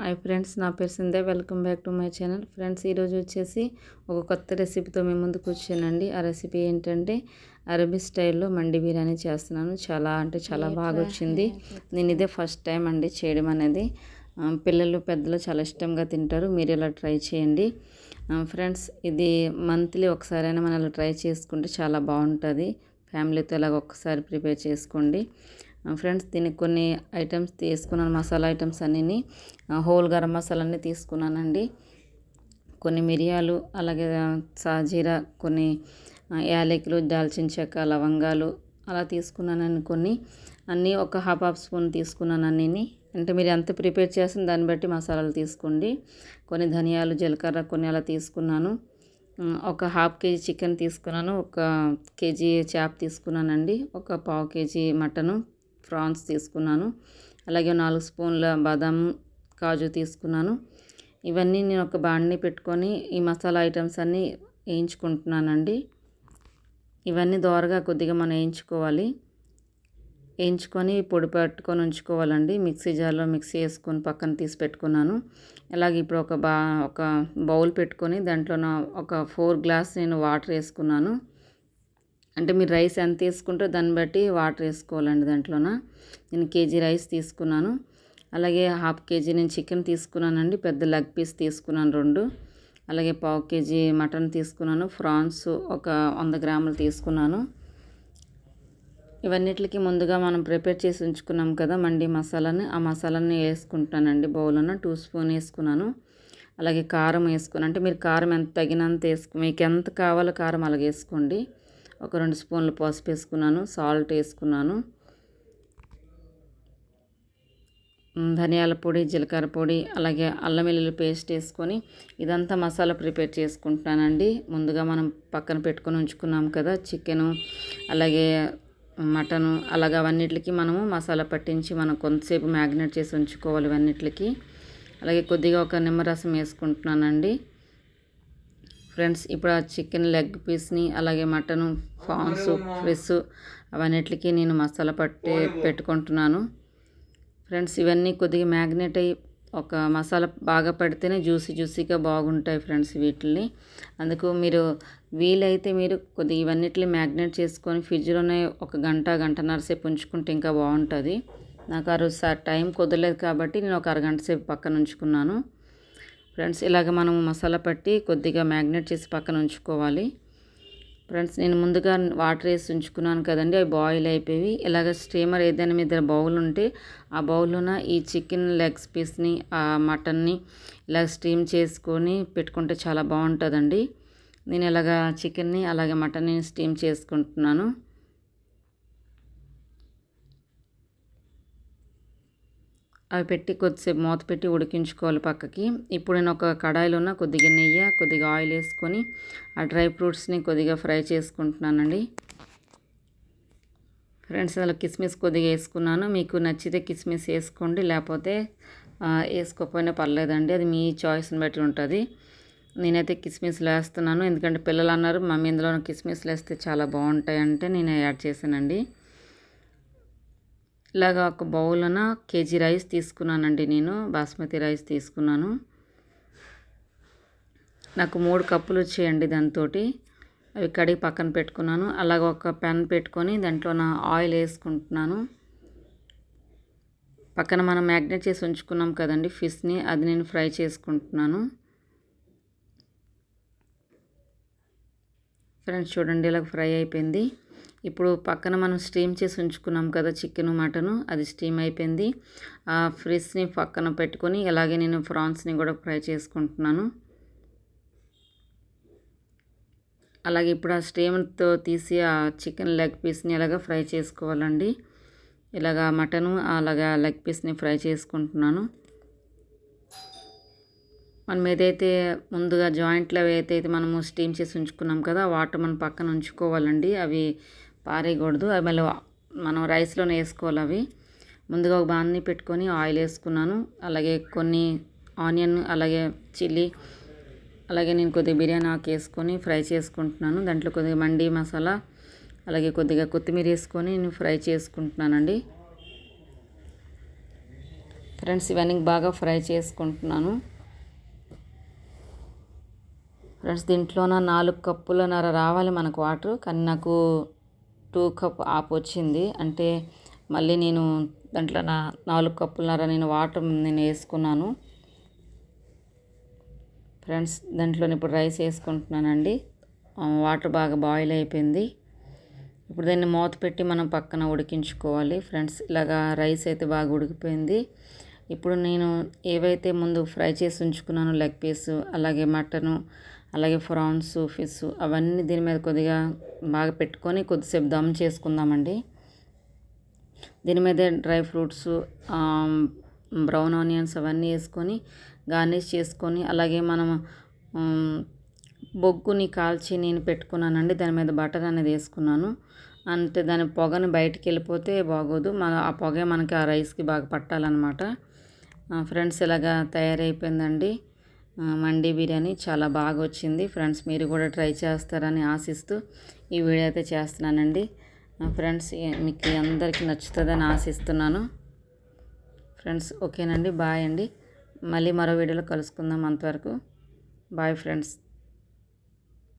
Hi friends నా పేరు Sinde welcome back to my channel. Friends ఈరోజు వచ్చేసి ఒక కొత్త రెసిపీతో మీ ముందుకు వచ్చానండి. ఆ రెసిపీ ఏంటంటే అరబీ స్టైల్లో మండి బిర్యానీ చేస్తున్నాను. చాలా అంటే చాలా బాగా వచ్చింది. నేను ఇదే ఫస్ట్ టైం అండి చేయడం అనేది. పిల్లలు పెద్దలు చాలా ఇష్టంగా తింటారు. మీరు ఇలా ట్రై చేయండి. ఫ్రెండ్స్ ఇది మంత్లీ ఒకసారైనా మనం ట్రై చేసుకుంటే చాలా బాగుంటుంది. ఫ్యామిలీతో ఇలాగ ఒక్కసారి ప్రిపేర్ చేసుకోండి. ఫ్రెండ్స్ దీనికి కొన్ని ఐటమ్స్ తీసుకున్నాను మసాలా ఐటమ్స్ అన్నీ హోల్ గరం మసాలాన్ని తీసుకున్నానండి. కొన్ని మిరియాలు అలాగే సాజీరా కొన్ని యాలకులు దాల్చిన చెక్క లవంగాలు అలా తీసుకున్నానని కొన్ని. అన్నీ ఒక హాఫ్ హాఫ్ స్పూన్ తీసుకున్నాను అన్నీ అంటే మీరు ఎంత ప్రిపేర్ చేసిన దాన్ని బట్టి మసాలాలు తీసుకోండి. కొన్ని ధనియాలు జీలకర్ర కొన్ని అలా తీసుకున్నాను. ఒక హాఫ్ కేజీ చికెన్ తీసుకున్నాను. ఒక కేజీ చేప తీసుకున్నానండి. ఒక పావు కేజీ మటను. ప్రాన్స్ తీసుకున్నాను. అలాగే నాలుగు స్పూన్ల బాదం కాజు తీసుకున్నాను. ఇవన్నీ నేను ఒక బాండ్ని పెట్టుకొని ఈ మసాలా ఐటమ్స్ అన్నీ వేయించుకుంటున్నానండి. ఇవన్నీ దోరగా కొద్దిగా మనం వేయించుకోవాలి. వేయించుకొని పొడి పట్టుకొని ఉంచుకోవాలండి. మిక్సీ జార్లో మిక్సీ వేసుకొని పక్కన తీసి పెట్టుకున్నాను. అలాగే ఇప్పుడు ఒక బా ఒక బౌల్ పెట్టుకొని దాంట్లో ఒక ఫోర్ గ్లాస్ నేను వాటర్ వేసుకున్నాను. అంటే మీరు రైస్ ఎంత తీసుకుంటారో దాన్ని బట్టి వాటర్ వేసుకోవాలండి దాంట్లోన. నేను కేజీ రైస్ తీసుకున్నాను. అలాగే హాఫ్ కేజీ నేను చికెన్ తీసుకున్నానండి. పెద్ద లెగ్ పీస్ తీసుకున్నాను రెండు. అలాగే పావు కేజీ మటన్ తీసుకున్నాను. ఫ్రాన్స్ ఒక వంద గ్రాములు తీసుకున్నాను. ఇవన్నిటికి ముందుగా మనం ప్రిపేర్ చేసి ఉంచుకున్నాం కదా మండి మసాలాని. ఆ మసాలాని వేసుకుంటానండి బౌల్లోన. టూ స్పూన్ వేసుకున్నాను. అలాగే కారం వేసుకున్నాను అంటే మీరు కారం ఎంత తగినంత వేసుకు మీకు ఎంత కావాలో కారం అలాగే వేసుకోండి. ఒక రెండు స్పూన్లు పసుపు వేసుకున్నాను సాల్ట్ వేసుకున్నాను. ధనియాల పొడి జీలకర్ర పొడి అలాగే అల్లం వెల్లుల్లి పేస్ట్ వేసుకొని ఇదంతా మసాలా ప్రిపేర్ చేసుకుంటున్నానండి ముందుగా మనం పక్కన పెట్టుకొని ఉంచుకున్నాం కదా చికెను అలాగే మటను అలాగే అవన్నిటికి మనము మసాలా పట్టించి మనం కొంతసేపు మ్యాగ్నేట్ చేసి ఉంచుకోవాలి ఇవన్నిటికి. అలాగే కొద్దిగా ఒక నిమ్మరసం వేసుకుంటున్నానండి. ఫ్రెండ్స్ ఇప్పుడు ఆ చికెన్ లెగ్ పీస్ని అలాగే మటను ఫాన్స్ ఫ్రిస్ అవన్నిటికి నేను మసాలా పట్టి పెట్టుకుంటున్నాను. ఫ్రెండ్స్ ఇవన్నీ కొద్దిగా మ్యాగ్నెట్ అయ్యి ఒక మసాలా బాగా పడితేనే జ్యూసీ జ్యూసీగా బాగుంటాయి ఫ్రెండ్స్ వీటిని అందుకు మీరు వీలైతే మీరు కొద్దిగా ఇవన్నిటిని మ్యాగ్నెట్ చేసుకొని ఫ్రిడ్జ్లోనే ఒక గంట గంటన్నర సేపు ఉంచుకుంటే ఇంకా బాగుంటుంది. నాకు ఆ రోజు టైం కుదరలేదు కాబట్టి నేను ఒక అరగంట సేపు పక్కన ఉంచుకున్నాను. ఫ్రెండ్స్ ఇలాగ మనం మసాలా పట్టి కొద్దిగా మ్యాగ్నేట్ చేసి పక్కన ఉంచుకోవాలి. ఫ్రెండ్స్ నేను ముందుగా వాటర్ వేసి ఉంచుకున్నాను కదండి అవి బాయిల్ అయిపోయి ఇలాగ స్టీమర్ ఏదైనా మీద బౌల్ ఉంటే ఆ బౌల్లోన ఈ చికెన్ లెగ్స్ పీస్ని ఆ మటన్ని ఇలా స్టీమ్ చేసుకొని పెట్టుకుంటే చాలా బాగుంటుందండి. నేను ఇలాగ చికెన్ని అలాగే మటన్ని స్టీమ్ చేసుకుంటున్నాను. అవి పెట్టి కొద్దిసేపు మూత పెట్టి ఉడికించుకోవాలి పక్కకి. ఇప్పుడు నేను ఒక కడాయిలో కొద్దిగా నెయ్యి కొద్దిగా ఆయిల్ వేసుకొని ఆ డ్రై ఫ్రూట్స్ని కొద్దిగా ఫ్రై చేసుకుంటున్నానండి. ఫ్రెండ్స్ అలా కిస్మిస్ కొద్దిగా వేసుకున్నాను. మీకు నచ్చితే కిస్మిస్ వేసుకోండి లేకపోతే వేసుకోకపోయినా పర్లేదండి. అది మీ చాయిస్ని బట్టి ఉంటుంది. నేనైతే కిస్మిస్లు వేస్తున్నాను ఎందుకంటే పిల్లలు అన్నారు మమ్మీ ఇందులో కిస్మిస్లు వేస్తే చాలా బాగుంటాయి అంటే నేను యాడ్ చేశానండి. ఇలాగ ఒక బౌల్న కేజీ రైస్ తీసుకున్నానండి నేను బాస్మతి రైస్ తీసుకున్నాను. నాకు మూడు కప్పులు వచ్చేయండి దాంతో అవి కడిగి పక్కన పెట్టుకున్నాను. అలాగ ఒక పెన్ పెట్టుకొని దాంట్లో నా ఆయిల్ వేసుకుంటున్నాను. పక్కన మనం మ్యాగ్నెట్ చేసి ఉంచుకున్నాం కదండి ఫిష్ని అది నేను ఫ్రై చేసుకుంటున్నాను. ఫ్రెండ్స్ చూడండి ఇలా ఫ్రై అయిపోయింది. ఇప్పుడు పక్కన మనం స్టీమ్ చేసి ఉంచుకున్నాం కదా చికెన్ మటను అది స్టీమ్ అయిపోయింది. ఆ ఫ్రిస్ని పక్కన పెట్టుకొని అలాగే నేను ఫ్రాన్స్ని కూడా ఫ్రై చేసుకుంటున్నాను. అలాగే ఇప్పుడు ఆ స్టీమ్తో తీసి ఆ చికెన్ లెగ్ పీస్ని ఇలాగ ఫ్రై చేసుకోవాలండి. ఇలాగా మటను అలాగా లెగ్ పీస్ని ఫ్రై చేసుకుంటున్నాను. మనం ఏదైతే ముందుగా జాయింట్లో అయితే మనము స్టీమ్ చేసి ఉంచుకున్నాం కదా వాటర్ మనం పక్కన ఉంచుకోవాలండి. అవి పారేయకూడదు. అవి మళ్ళీ మనం రైస్లోనే వేసుకోవాలి అవి. ముందుగా ఒక బాణని పెట్టుకొని ఆయిల్ వేసుకున్నాను. అలాగే కొన్ని ఆనియన్ అలాగే చిల్లీ అలాగే నేను కొద్దిగా బిర్యానీ ఆకు వేసుకొని ఫ్రై చేసుకుంటున్నాను. దాంట్లో కొద్దిగా మండి మసాలా అలాగే కొద్దిగా కొత్తిమీర వేసుకొని నేను ఫ్రై చేసుకుంటున్నానండి. ఫ్రెండ్స్ ఇవన్నీ బాగా ఫ్రై చేసుకుంటున్నాను. ఫ్రెండ్స్ దీంట్లోన నాలుగు కప్పులన్నర రావాలి మనకు వాటర్. కానీ నాకు టూ కప్ ఆప్ వచ్చింది. అంటే మళ్ళీ నేను దాంట్లో నా నాలుగు కప్పులన్నర నేను వాటర్ నేను వేసుకున్నాను. ఫ్రెండ్స్ దాంట్లో ఇప్పుడు రైస్ వేసుకుంటున్నానండి. వాటర్ బాగా బాయిల్ అయిపోయింది. ఇప్పుడు దాన్ని మూత పెట్టి మనం పక్కన ఉడికించుకోవాలి. ఫ్రెండ్స్ ఇలాగా రైస్ అయితే బాగా ఉడికిపోయింది. ఇప్పుడు నేను ఏవైతే ముందు ఫ్రై చేసి ఉంచుకున్నానో లెగ్ పీస్ అలాగే మటను అలాగే ఫ్రాన్స్ ఫిష్ అవన్నీ దీని మీద కొద్దిగా బాగా పెట్టుకొని కొద్దిసేపు దమ్ చేసుకుందామండి. దీని మీద డ్రై ఫ్రూట్స్ బ్రౌన్ ఆనియన్స్ అవన్నీ వేసుకొని గార్నిష్ చేసుకొని అలాగే మనం బొగ్గుని కాల్చి నేను పెట్టుకున్నానండి. దాని మీద బటర్ అనేది వేసుకున్నాను. అంటే దాని పొగని బయటికి వెళ్ళిపోతే బాగోదు. మన ఆ పొగ మనకి ఆ రైస్కి బాగా పట్టాలన్నమాట. ఫ్రెండ్స్ ఇలాగా తయారైపోయిందండి. మండి బిర్యానీ చాలా బాగా వచ్చింది ఫ్రెండ్స్ మీరు కూడా ట్రై చేస్తారని ఆశిస్తూ ఈ వీడియో అయితే చేస్తున్నానండి. ఫ్రెండ్స్ మీకు అందరికీ నచ్చుతుందని ఆశిస్తున్నాను. ఫ్రెండ్స్ ఓకేనండి బాయ్ అండి. మళ్ళీ మరో వీడియోలో కలుసుకుందాం అంతవరకు. Bye friends.